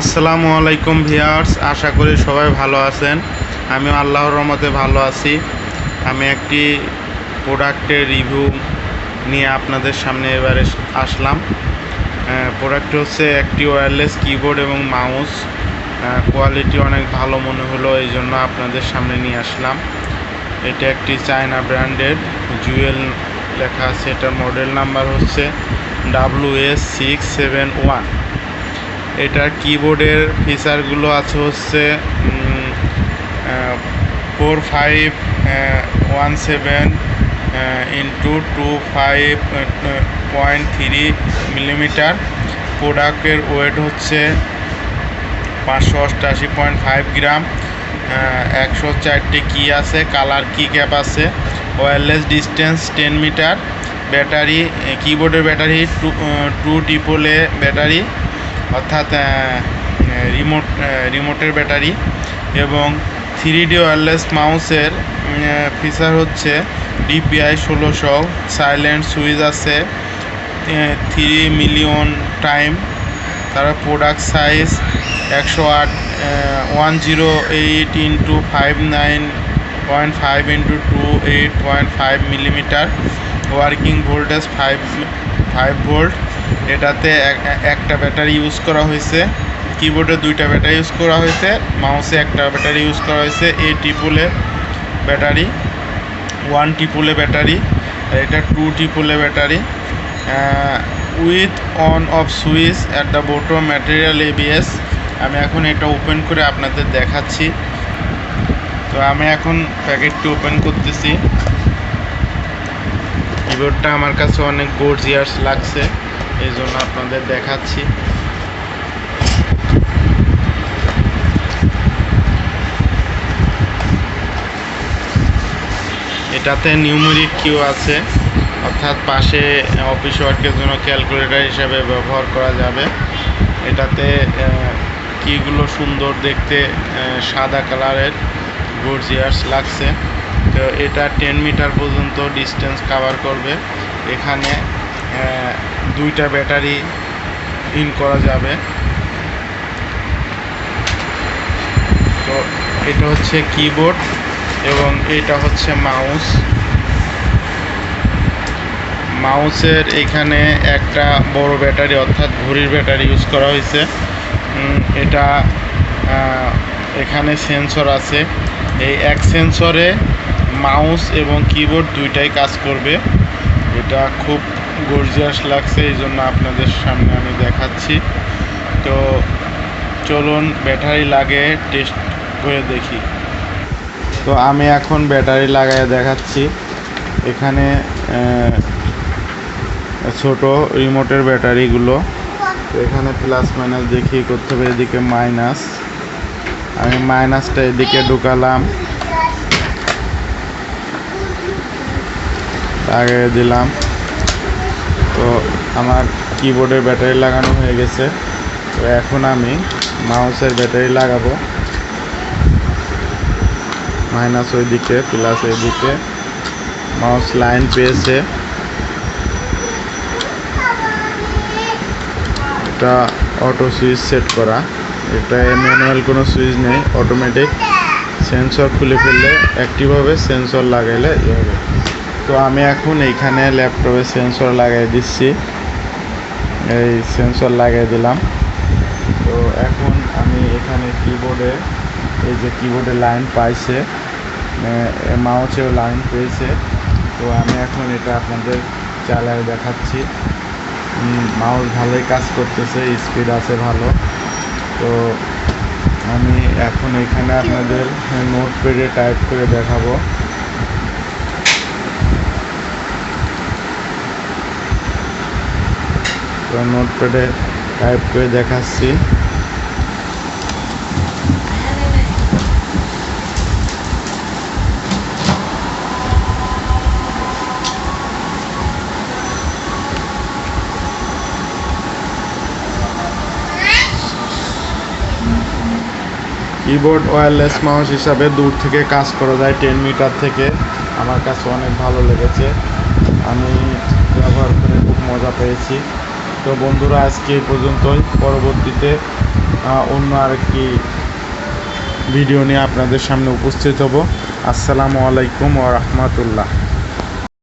আসসালামু আলাইকুম ভিয়ার্স আশা করি সবাই ভালো আছেন। আমি আল্লাহর রহমতে ভালো আছি। আমি একটি প্রোডাক্টের রিভিউ নিয়ে আপনাদের সামনে এবারে আসলাম। প্রোডাক্টটি হচ্ছে একটি ওয়্যারলেস কিবোর্ড এবং মাউস। কোয়ালিটি অনেক ভালো মনে হলো, এই জন্য আপনাদের সামনে নিয়ে আসলাম। এটা একটি চায়না ব্র্যান্ডের জুয়েল লেখা আছে, এটার মডেল নাম্বার হচ্ছে W S six seven one. এটার কিবোর্ডের ফিচারগুলো আছে হচ্ছে four five one seven into two five point three millimetre প্রোডাক্টের ওয়েট হচ্ছে পাঁচশো অষ্টাশি পয়েন্ট ফাইভ গ্রাম একশো চারটি কি আছে কালার কি ক্যাপ আছে। Wireless distance ten metre battery কিবোর্ডের ব্যাটারি টু টু টিপোলে ব্যাটারি অর্থাৎ রিমোট রিমোটের ব্যাটারি এবং থ্রি ডি ওয়্যারলেস মাউসের ফিচার হচ্ছে ডিপিআই ষোলোশো সাইলেন্ট সুইচ আছে থ্রি মিলিয়ন টাইম তারপর প্রোডাক্ট সাইজ একশো আট one zero eight into five nine point five into two eight point five millimetre working voltage five five volt এটাতে একটা battery use করা হয়েছে কিবোর্ডে দুইটা ব্যাটারি ইউজ করা হয়েছে মাউসে একটা ব্যাটারি ইউজ করা হয়েছে এ টিপুলে ব্যাটারি ওয়ান টিপুলে ব্যাটারি এটা two টিপুলে battery with on off switch at the bottom material ABS আমি এখন এটা ওপেন করে আপনাদের দেখাচ্ছি। তো আমি এখন প্যাকেটটি ওপেন করতেছি। কিবোর্ডটা আমার কাছে অনেক গর্জিয়াস লাগছে, এই জন্য আপনাদের দেখাচ্ছি। এটাতে নিউমেরিক কিউ আছে, অর্থাৎ পাশে অফিস ওয়ার্কের জন্য ক্যালকুলেটর হিসাবে ব্যবহার করা যাবে। এটাতে কিগুলো সুন্দর দেখতে সাদা কালারের গর্জিয়াস লাগছে। তো এটা টেন মিটার পর্যন্ত ডিস্টেন্স কাভার করবে। এখানে দুইটা ব্যাটারি ইন করা যাবে। তো এটা হচ্ছে কিবোর্ড এবং এটা হচ্ছে মাউস মাউসের এখানে একটা বড় ব্যাটারি, অর্থাৎ ঘড়ির ব্যাটারি ইউজ করা হয়েছে। এটা এখানে সেন্সর আছে। এই এক সেন্সরে মাউস এবং কিবোর্ড দুইটাই কাজ করবে। এটা খুব গর্জিয়াস লাগছে, এই জন্য আপনাদের সামনে আমি দেখাচ্ছি। তো চলুন, ব্যাটারি লাগে টেস্ট করে দেখি। তো আমি এখন ব্যাটারি লাগাই দেখাচ্ছি। এখানে ছোট রিমোটের ব্যাটারিগুলো। এখানে প্লাস মাইনাস দেখি করতে হবে এদিকে মাইনাস আমি মাইনাসটা এদিকে ঢুকালাম। লাগিয়ে দিলাম। তো আমার কিবোর্ডের ব্যাটারি লাগানো হয়ে গেছে। তো এখন আমি মাউসের ব্যাটারি লাগাবো। মাইনাস ওই দিকে প্লাস এই দিকে মাউস লাইন পেয়েছে। এটা অটো সুইচ সেট করা। এটা ম্যানুয়াল কোনো সুইচ নেই অটোমেটিক সেন্সর খুলে ফেললে অ্যাক্টিভ হবে সেন্সর লাগাইলে ইয়ে হবে। তো আমি এখন এইখানে ল্যাপটপে সেন্সর লাগাই দিচ্ছি। এই সেন্সর লাগাই দিলাম। তো এখন আমি এখানে কিবোর্ডে এই যে কিবোর্ডে লাইন পাইছে মাউসেও লাইন পেয়েছে। তো আমি এখন এটা আপনাদের চালায় দেখাচ্ছি। মাউস ভালোই কাজ করতেছে স্পিড আছে ভালো। তো আমি এখন এখানে আপনাদের নোট পেডে টাইপ করে দেখাবো। তো নোট প্যাডে টাইপ করে দেখাচ্ছি। কিবোর্ড ওয়্যারলেস মাউস হিসাবে দূর থেকে কাজ করা যায় টেন মিটার থেকে। আমার কাছে অনেক ভালো লেগেছে। আমি ব্যবহার করে খুব মজা পেয়েছি। তো বন্ধুরা, আজকে এই পর্যন্তই। পরবর্তীতে অন্য আরেকটি ভিডিও নিয়ে আপনাদের সামনে উপস্থিত হব। আসসালামু আলাইকুম ওয়া রাহমাতুল্লাহ।